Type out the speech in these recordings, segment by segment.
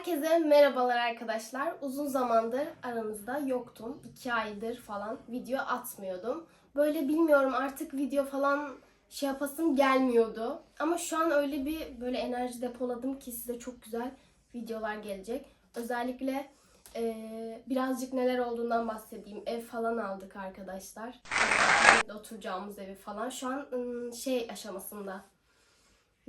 Herkese merhabalar arkadaşlar. Uzun zamandır aranızda yoktum. İki aydır falan video atmıyordum. Böyle bilmiyorum artık video falan şey yapasım gelmiyordu. Ama şu an öyle bir böyle enerji depoladım ki size çok güzel videolar gelecek. Özellikle eee, birazcık neler olduğundan bahsedeyim. Ev falan aldık arkadaşlar. Oturacağımız evi falan. Şu an ım, şey aşamasında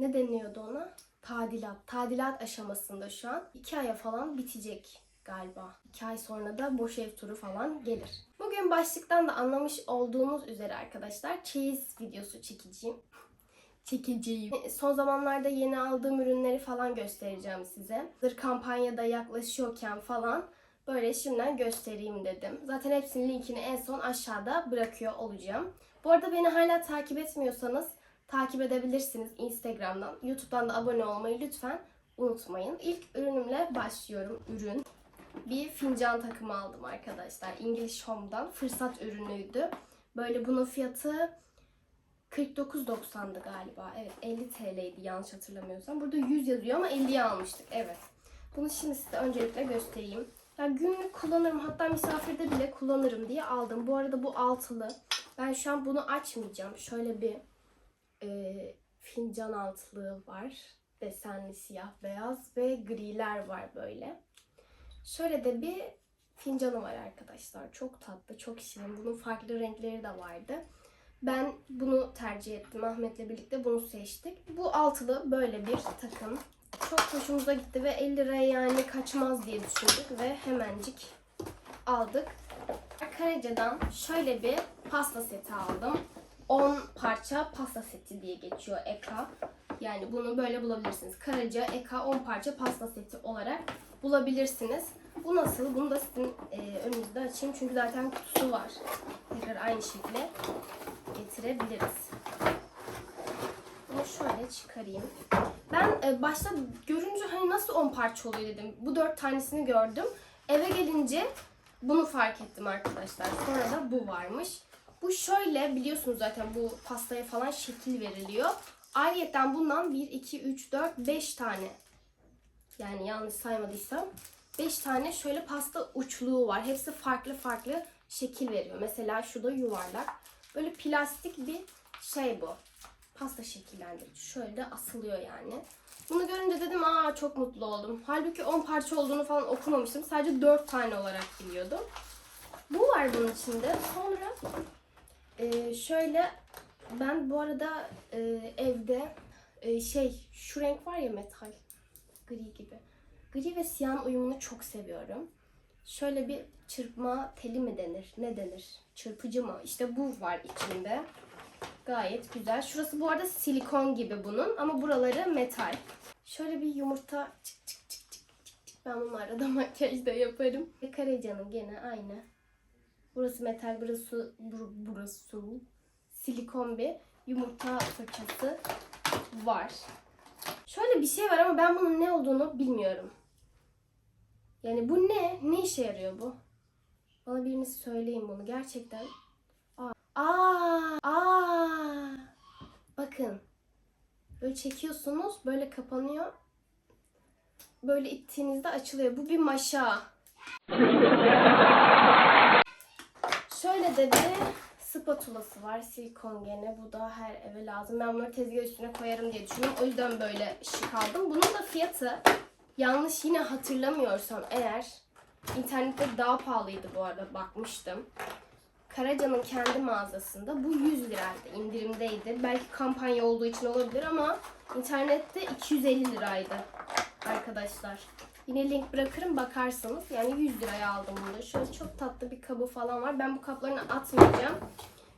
ne deniyordu ona? Tadilat. Tadilat aşamasında şu an. İki aya falan bitecek galiba. İki ay sonra da boş ev turu falan gelir. Bugün başlıktan da anlamış olduğunuz üzere arkadaşlar çeyiz videosu çekeceğim. Çekeceğim. Son zamanlarda yeni aldığım ürünleri falan göstereceğim size. Hazır kampanyada yaklaşıyorken falan böyle şimdiden göstereyim dedim. Zaten hepsinin linkini en son aşağıda bırakıyor olacağım. Bu arada beni hala takip etmiyorsanız takip edebilirsiniz Instagram'dan. YouTube'dan da abone olmayı lütfen unutmayın. İlk ürünümle başlıyorum. Ürün. Bir fincan takımı aldım arkadaşlar. English Home'dan. Fırsat ürünüydü. Böyle bunun fiyatı 49.90'dı galiba. Evet 50 TL'ydi yanlış hatırlamıyorsam. Burada 100 yazıyor ama 50'ye almıştık. Evet. Bunu şimdi size öncelikle göstereyim. Ya günlük kullanırım hatta misafirde bile kullanırım diye aldım. Bu arada bu altılı. Ben şu an bunu açmayacağım. Şöyle bir e, fincan altlığı var. Desenli siyah beyaz ve griler var böyle. Şöyle de bir fincanı var arkadaşlar. Çok tatlı, çok şirin. Bunun farklı renkleri de vardı. Ben bunu tercih ettim. Ahmet'le birlikte bunu seçtik. Bu altılı böyle bir takım. Çok hoşumuza gitti ve 50 liraya yani kaçmaz diye düşündük ve hemencik aldık. Karaca'dan şöyle bir pasta seti aldım. 10 parça pasta seti diye geçiyor EKA. Yani bunu böyle bulabilirsiniz. Karaca EKA 10 parça pasta seti olarak bulabilirsiniz. Bu nasıl? Bunu da sizin e, önünüzde açayım. Çünkü zaten kutusu var. Tekrar aynı şekilde getirebiliriz. Bunu şöyle çıkarayım. Ben e, başta görünce hani nasıl 10 parça oluyor dedim. Bu 4 tanesini gördüm. Eve gelince bunu fark ettim arkadaşlar. Sonra da bu varmış. Bu şöyle biliyorsunuz zaten bu pastaya falan şekil veriliyor. Ayrıyeten bundan 1, 2, 3, 4, 5 tane. Yani yanlış saymadıysam 5 tane şöyle pasta uçluğu var. Hepsi farklı farklı şekil veriyor. Mesela şu da yuvarlak. Böyle plastik bir şey bu. Pasta şekillendirici. Şöyle de asılıyor yani. Bunu görünce dedim aa çok mutlu oldum. Halbuki 10 parça olduğunu falan okumamıştım. Sadece 4 tane olarak biliyordum. Bu var bunun içinde. Sonra ee, şöyle ben bu arada e, evde e, şey şu renk var ya metal gri gibi. Gri ve siyahın uyumunu çok seviyorum. Şöyle bir çırpma teli mi denir? Ne denir? Çırpıcı mı? İşte bu var içinde. Gayet güzel. Şurası bu arada silikon gibi bunun ama buraları metal. Şöyle bir yumurta çık çık çık çık çık. Ben bunu arada makyajda yaparım. Ve Karecan'ın gene aynı. Burası metal, burası bur- burası silikon bir yumurta fırçası var. Şöyle bir şey var ama ben bunun ne olduğunu bilmiyorum. Yani bu ne? Ne işe yarıyor bu? Bana biriniz söyleyin bunu gerçekten. Aa, aa, aa. Bakın. Böyle çekiyorsunuz, böyle kapanıyor. Böyle ittiğinizde açılıyor. Bu bir maşa. Şöyle de bir spatulası var. Silikon gene. Bu da her eve lazım. Ben bunları tezgah üstüne koyarım diye düşündüm. O yüzden böyle şık aldım. Bunun da fiyatı yanlış yine hatırlamıyorsam eğer internette daha pahalıydı bu arada bakmıştım. Karaca'nın kendi mağazasında bu 100 liraydı. indirimdeydi. Belki kampanya olduğu için olabilir ama internette 250 liraydı arkadaşlar. Yine link bırakırım bakarsınız. Yani 100 liraya aldım bunu. Şöyle çok tatlı bir kabı falan var. Ben bu kaplarını atmayacağım.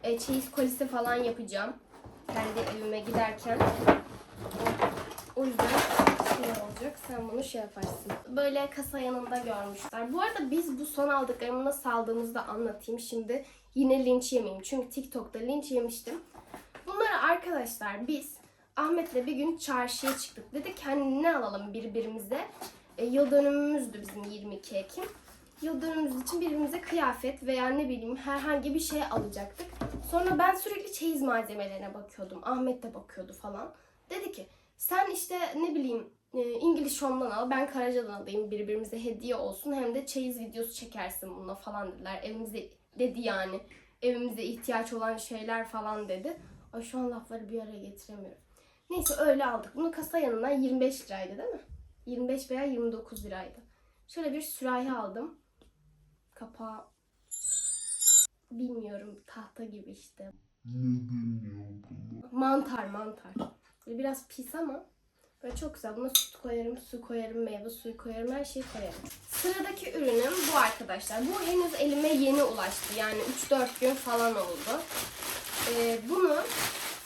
E, çeyiz kolisi falan yapacağım. Kendi evime giderken. O yüzden şey olacak. Sen bunu şey yaparsın. Böyle kasa yanında görmüşler. Bu arada biz bu son aldıklarımı nasıl aldığımızı da anlatayım. Şimdi yine linç yemeyeyim. Çünkü TikTok'ta linç yemiştim. Bunları arkadaşlar biz Ahmet'le bir gün çarşıya çıktık. Dedik hani ne alalım birbirimize. E, yıl dönümümüzdü bizim 22 Ekim. Yıl dönümümüz için birbirimize kıyafet veya ne bileyim herhangi bir şey alacaktık. Sonra ben sürekli çeyiz malzemelerine bakıyordum. Ahmet de bakıyordu falan. Dedi ki sen işte ne bileyim e, İngiliz Home'dan al, ben Karaca'dan alayım birbirimize hediye olsun. Hem de çeyiz videosu çekersin bununla falan dediler. Evimize dedi yani. Evimize ihtiyaç olan şeyler falan dedi. Ay şu an lafları bir araya getiremiyorum. Neyse öyle aldık. Bunu kasa yanından 25 liraydı değil mi? 25 veya 29 liraydı. Şöyle bir sürahi aldım. Kapağı bilmiyorum tahta gibi işte. Mantar mantar. Böyle biraz pis ama böyle çok güzel. Buna süt koyarım, su koyarım, meyve suyu koyarım, her şeyi koyarım. Sıradaki ürünüm bu arkadaşlar. Bu henüz elime yeni ulaştı. Yani 3-4 gün falan oldu. Ee, bunu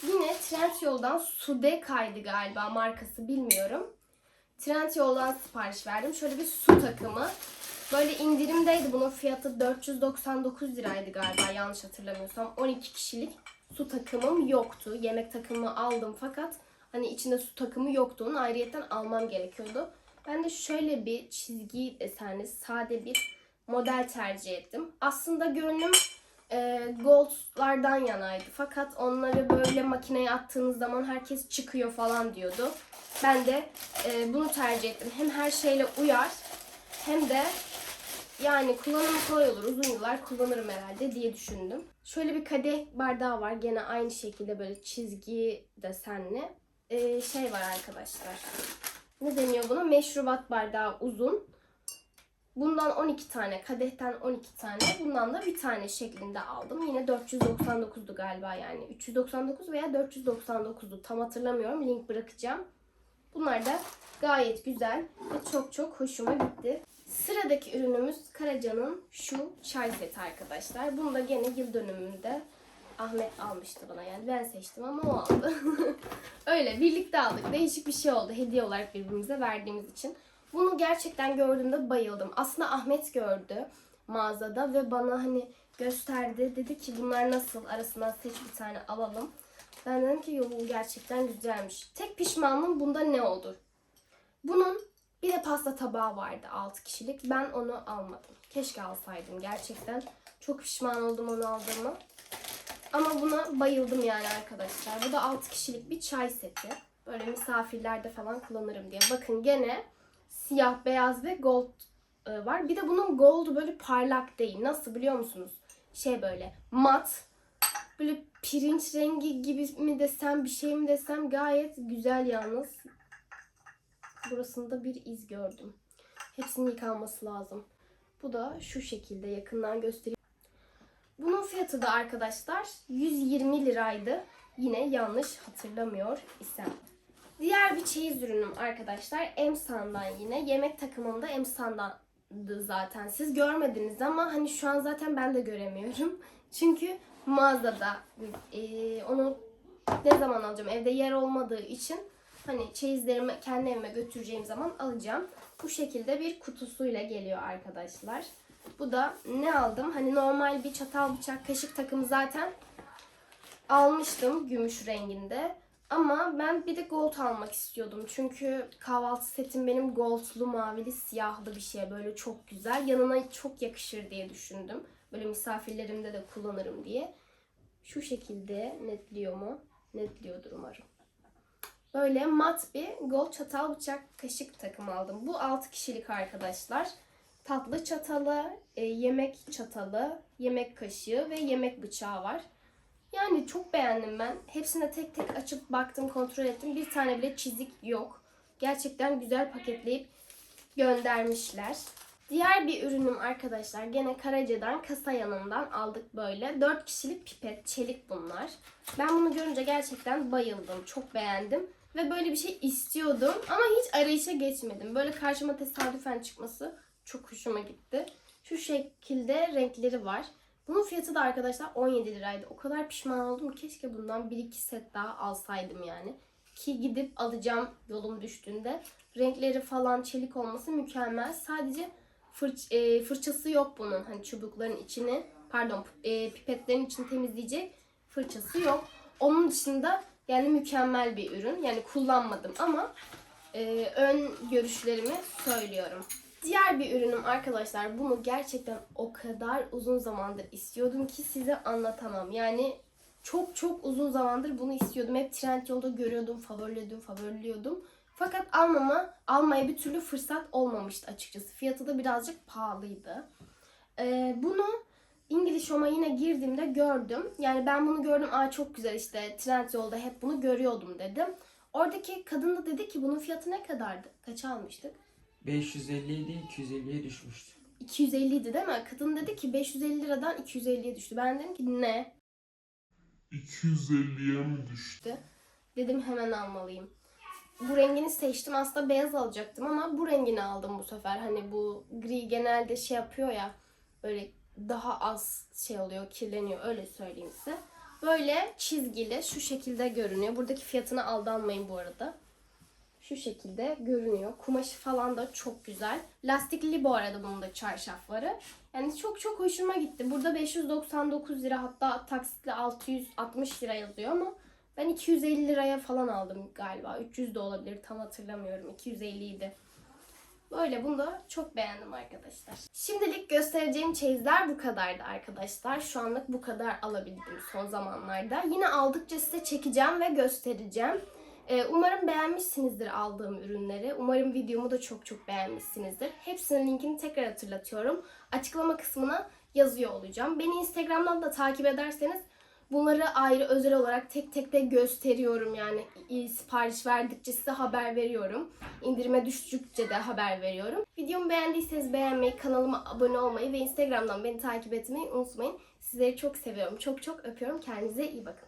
yine Trendyol'dan Sudeka'ydı galiba markası bilmiyorum. Trendyol'dan sipariş verdim. Şöyle bir su takımı. Böyle indirimdeydi. Bunun fiyatı 499 liraydı galiba yanlış hatırlamıyorsam. 12 kişilik su takımım yoktu. Yemek takımı aldım fakat hani içinde su takımı yoktu. Onu ayrıyetten almam gerekiyordu. Ben de şöyle bir çizgi desenli sade bir model tercih ettim. Aslında gönlüm e, goldlardan yanaydı. Fakat onları böyle makineye attığınız zaman herkes çıkıyor falan diyordu. Ben de e, bunu tercih ettim. Hem her şeyle uyar hem de yani kullanımı kolay olur. Uzun yıllar kullanırım herhalde diye düşündüm. Şöyle bir kadeh bardağı var. Gene aynı şekilde böyle çizgi desenli. Ee, şey var arkadaşlar. Ne deniyor buna? Meşrubat bardağı uzun. Bundan 12 tane, kadehten 12 tane, bundan da bir tane şeklinde aldım. Yine 499'du galiba yani. 399 veya 499'du tam hatırlamıyorum. Link bırakacağım. Bunlar da gayet güzel ve çok çok hoşuma gitti. Sıradaki ürünümüz Karaca'nın şu çay seti arkadaşlar. Bunu da gene yıl dönümünde Ahmet almıştı bana yani ben seçtim ama o aldı. Öyle birlikte aldık. Değişik bir şey oldu hediye olarak birbirimize verdiğimiz için. Bunu gerçekten gördüğümde bayıldım. Aslında Ahmet gördü mağazada ve bana hani gösterdi. Dedi ki bunlar nasıl arasından seç bir tane alalım. Ben dedim ki bu gerçekten güzelmiş. Tek pişmanlığım bunda ne olur? Bunun bir de pasta tabağı vardı 6 kişilik. Ben onu almadım. Keşke alsaydım gerçekten. Çok pişman oldum onu aldığıma. Ama buna bayıldım yani arkadaşlar. Bu da 6 kişilik bir çay seti. Böyle misafirlerde falan kullanırım diye. Bakın gene siyah, beyaz ve gold e, var. Bir de bunun goldu böyle parlak değil. Nasıl biliyor musunuz? Şey böyle mat. Böyle pirinç rengi gibi mi desem bir şey mi desem gayet güzel yalnız. Burasında bir iz gördüm. Hepsinin yıkanması lazım. Bu da şu şekilde yakından göstereyim. Bunun fiyatı da arkadaşlar 120 liraydı. Yine yanlış hatırlamıyor isem. Diğer bir çeyiz ürünüm arkadaşlar. Emsan'dan yine. Yemek takımım da Emsan'dandı zaten. Siz görmediniz ama hani şu an zaten ben de göremiyorum. Çünkü mağazada e, onu ne zaman alacağım? Evde yer olmadığı için hani çeyizlerimi kendi evime götüreceğim zaman alacağım. Bu şekilde bir kutusuyla geliyor arkadaşlar. Bu da ne aldım? Hani normal bir çatal bıçak kaşık takımı zaten almıştım gümüş renginde. Ama ben bir de gold almak istiyordum. Çünkü kahvaltı setim benim goldlu, mavili, siyahlı bir şey. Böyle çok güzel. Yanına çok yakışır diye düşündüm. Böyle misafirlerimde de kullanırım diye. Şu şekilde netliyor mu? Netliyordur umarım. Böyle mat bir gold çatal bıçak kaşık takım aldım. Bu 6 kişilik arkadaşlar. Tatlı çatalı, e, yemek çatalı, yemek kaşığı ve yemek bıçağı var. Yani çok beğendim ben. Hepsine tek tek açıp baktım, kontrol ettim. Bir tane bile çizik yok. Gerçekten güzel paketleyip göndermişler. Diğer bir ürünüm arkadaşlar gene Karaca'dan kasa yanından aldık böyle. 4 kişilik pipet, çelik bunlar. Ben bunu görünce gerçekten bayıldım. Çok beğendim. Ve böyle bir şey istiyordum ama hiç arayışa geçmedim. Böyle karşıma tesadüfen çıkması çok hoşuma gitti. Şu şekilde renkleri var. Bunun fiyatı da arkadaşlar 17 liraydı. O kadar pişman oldum keşke bundan 1-2 set daha alsaydım yani. Ki gidip alacağım yolum düştüğünde. Renkleri falan çelik olması mükemmel. Sadece fırç, e, fırçası yok bunun. Hani çubukların içini pardon e, pipetlerin içini temizleyecek fırçası yok. Onun dışında yani mükemmel bir ürün. Yani kullanmadım ama e, ön görüşlerimi söylüyorum. Diğer bir ürünüm arkadaşlar. Bunu gerçekten o kadar uzun zamandır istiyordum ki size anlatamam. Yani çok çok uzun zamandır bunu istiyordum. Hep Trendyol'da görüyordum, favoriliyordum, favoriliyordum. Fakat almama, almaya bir türlü fırsat olmamıştı açıkçası. Fiyatı da birazcık pahalıydı. Ee, bunu İngiliz Home'a yine girdiğimde gördüm. Yani ben bunu gördüm. Aa çok güzel işte Trendyol'da hep bunu görüyordum dedim. Oradaki kadın da dedi ki bunun fiyatı ne kadardı? Kaça almıştık? 550 idi 250'ye düşmüştü. 250 idi değil mi? Kadın dedi ki 550 liradan 250'ye düştü. Ben dedim ki ne? 250'ye mi düştü? Dedim hemen almalıyım. Bu rengini seçtim. Aslında beyaz alacaktım ama bu rengini aldım bu sefer. Hani bu gri genelde şey yapıyor ya böyle daha az şey oluyor, kirleniyor öyle söyleyeyim size. Böyle çizgili şu şekilde görünüyor. Buradaki fiyatına aldanmayın bu arada. Şu şekilde görünüyor. Kumaşı falan da çok güzel. Lastikli bu arada bunun da çarşafları. Yani çok çok hoşuma gitti. Burada 599 lira hatta taksitle 660 lira yazıyor ama ben 250 liraya falan aldım galiba. 300 de olabilir tam hatırlamıyorum. 250 idi. Böyle bunu da çok beğendim arkadaşlar. Şimdilik göstereceğim çeyizler bu kadardı arkadaşlar. Şu anlık bu kadar alabildim son zamanlarda. Yine aldıkça size çekeceğim ve göstereceğim. Ee, umarım beğenmişsinizdir aldığım ürünleri. Umarım videomu da çok çok beğenmişsinizdir. Hepsinin linkini tekrar hatırlatıyorum. Açıklama kısmına yazıyor olacağım. Beni Instagram'dan da takip ederseniz bunları ayrı özel olarak tek tek de gösteriyorum. Yani sipariş verdikçe size haber veriyorum. İndirime düştükçe de haber veriyorum. Videomu beğendiyseniz beğenmeyi, kanalıma abone olmayı ve Instagram'dan beni takip etmeyi unutmayın. Sizleri çok seviyorum. Çok çok öpüyorum. Kendinize iyi bakın.